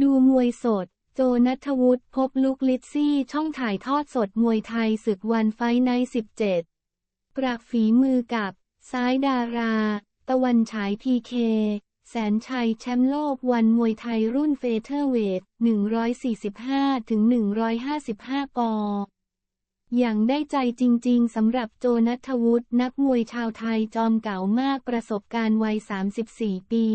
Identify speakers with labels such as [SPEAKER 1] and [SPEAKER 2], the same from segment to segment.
[SPEAKER 1] ดูมวยสด โจนัทวุฒิพบลุกลิซซี่ ช่องถ่ายทอดสดมวยไทยศึกวันไฟใน 17ปรักฝีมือกับ ซ้ายดารา ตะวันฉายพีเค แสนชัยแชมป์โลกวันมวยไทยรุ่นเฟเธอร์เวท 145-155 ปออย่างได้ใจจริงๆ สำหรับโจนัทวุฒินักมวยชาวไทยจอมเก่ามากประสบการณ์วัย 34 ปี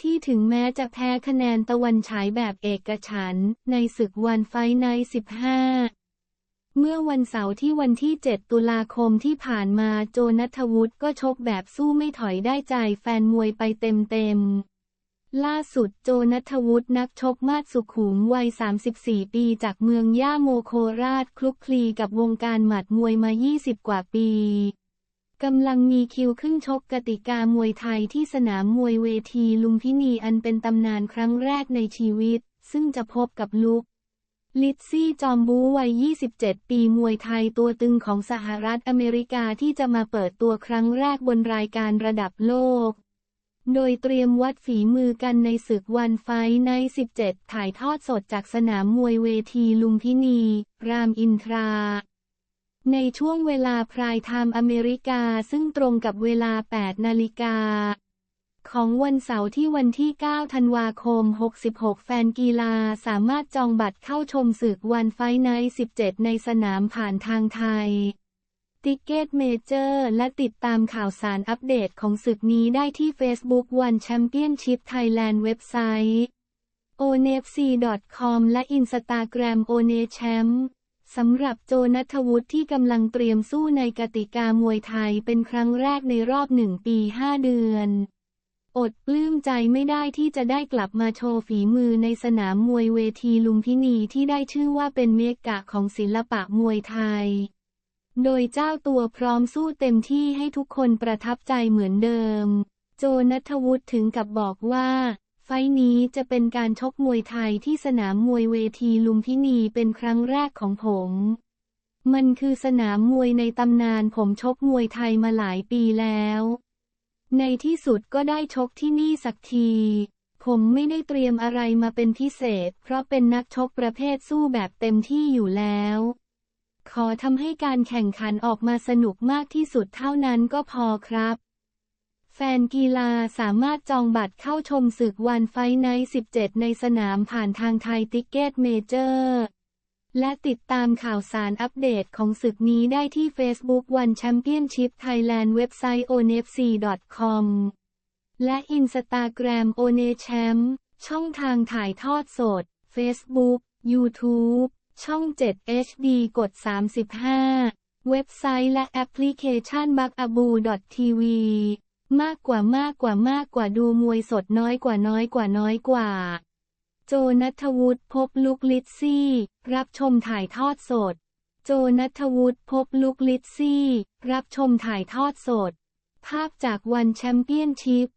[SPEAKER 1] ที่ถึงแม้จะแพ้คะแนนตะวันฉายแบบเอกฉันในศึกวันไฟใน 15เมื่อวันเสาร์ที่วันที่ 7 ตุลาคมที่ผ่านมาโจนัทวุฒิก็ชกแบบสู้ไม่ถอยได้ใจแฟนมวยไปเต็มๆ ล่าสุดโจนัทวุฒินักชกมาดสุขุมวัย 34 ปีจากเมืองย่าโมโคราชคลุกคลีกับวงการหมัดมวยมา 20 กว่าปี กำลังมีคิวขึ้นชกกติกามวยไทยที่สนามมวยเวทีลุมพินีอันเป็นตำนานครั้งแรกในชีวิต ซึ่งจะพบกับลุก ลิซซี่จอมบูวัย 27 ปีมวยไทยตัวตึงของสหรัฐอเมริกาที่จะมาเปิดตัวครั้งแรกบนรายการระดับโลก โดยเตรียมวัดฝีมือกันในศึกวันไฟใน 17 ถ่ายทอดสดจากสนามมวยเวทีลุมพินี รามอินทรา ในช่วงเวลาพรายไทม์อเมริกาซึ่งตรงกับเวลา 8 นาฬิกา ของวันเสาร์ที่วันที่ 9 ธันวาคม 66 แฟนกีฬาสามารถจองบัตรเข้าชมศึกวันไฟท์ใน17 ในสนามผ่านทางไทย ติเกตเมเจอร์และติดตามข่าวสารอัปเดตของศึกนี้ได้ที่ Facebook One Championship Thailand เว็บไซต์ onefc.com และ Instagram onechamp สำหรับโจนัทวุฒิที่กำลังเตรียมสู้ในกติกามวยไทยเป็นครั้งแรกในรอบหนึ่งปีห้าเดือน อดปลื้มใจไม่ได้ที่จะได้กลับมาโชว์ฝีมือในสนามมวยเวทีลุมพินีที่ได้ชื่อว่าเป็นเมกะของศิลปะมวยไทย โดยเจ้าตัวพร้อมสู้เต็มที่ให้ทุกคนประทับใจเหมือนเดิม โจนัทวุฒิถึงกับบอกว่า ฟนี้จะเป็นการชกมวยไทยที่สนามมวยเวทีลุมพินีเป็นครั้งแรกของผม มันคือสนามมวยในตำนานผมชกมวยไทยมาหลายปีแล้ว ในที่สุดก็ได้ชกที่นี่สักที ผมไม่ได้เตรียมอะไรมาเป็นพิเศษ เพราะเป็นนักชกประเภทสู้แบบเต็มที่อยู่แล้ว ขอทำให้การแข่งขันออกมาสนุกมากที่สุดเท่านั้นก็พอครับ แฟนกีฬาสามารถจองบัตรเข้าชมศึกวันไฟท์ใน17 ในสนามผ่านทางไทยติกเก็ตเมเจอร์ และติดตามข่าวสารอัปเดตของศึกนี้ได้ที่ Facebook One Championship Thailand เว็บไซต์ onefc.com และ Instagram onechamp ช่องทางถ่ายทอดสด Facebook YouTube ช่อง 7 HD กด 35 เว็บไซต์และแอปพลิเคชัน b u g a b o TV มากกว่ามากกว่ามากกว่าดูมวยสดน้อยกว่าน้อยกว่าน้อยกว่า โจนัทวุฒิพบลุกลิซซี่ รับชมถ่ายทอดสด โจนัทวุฒิพบลุกลิซซี่ รับชมถ่ายทอดสด ภาพจากวันแชมเปี้ยนชิพ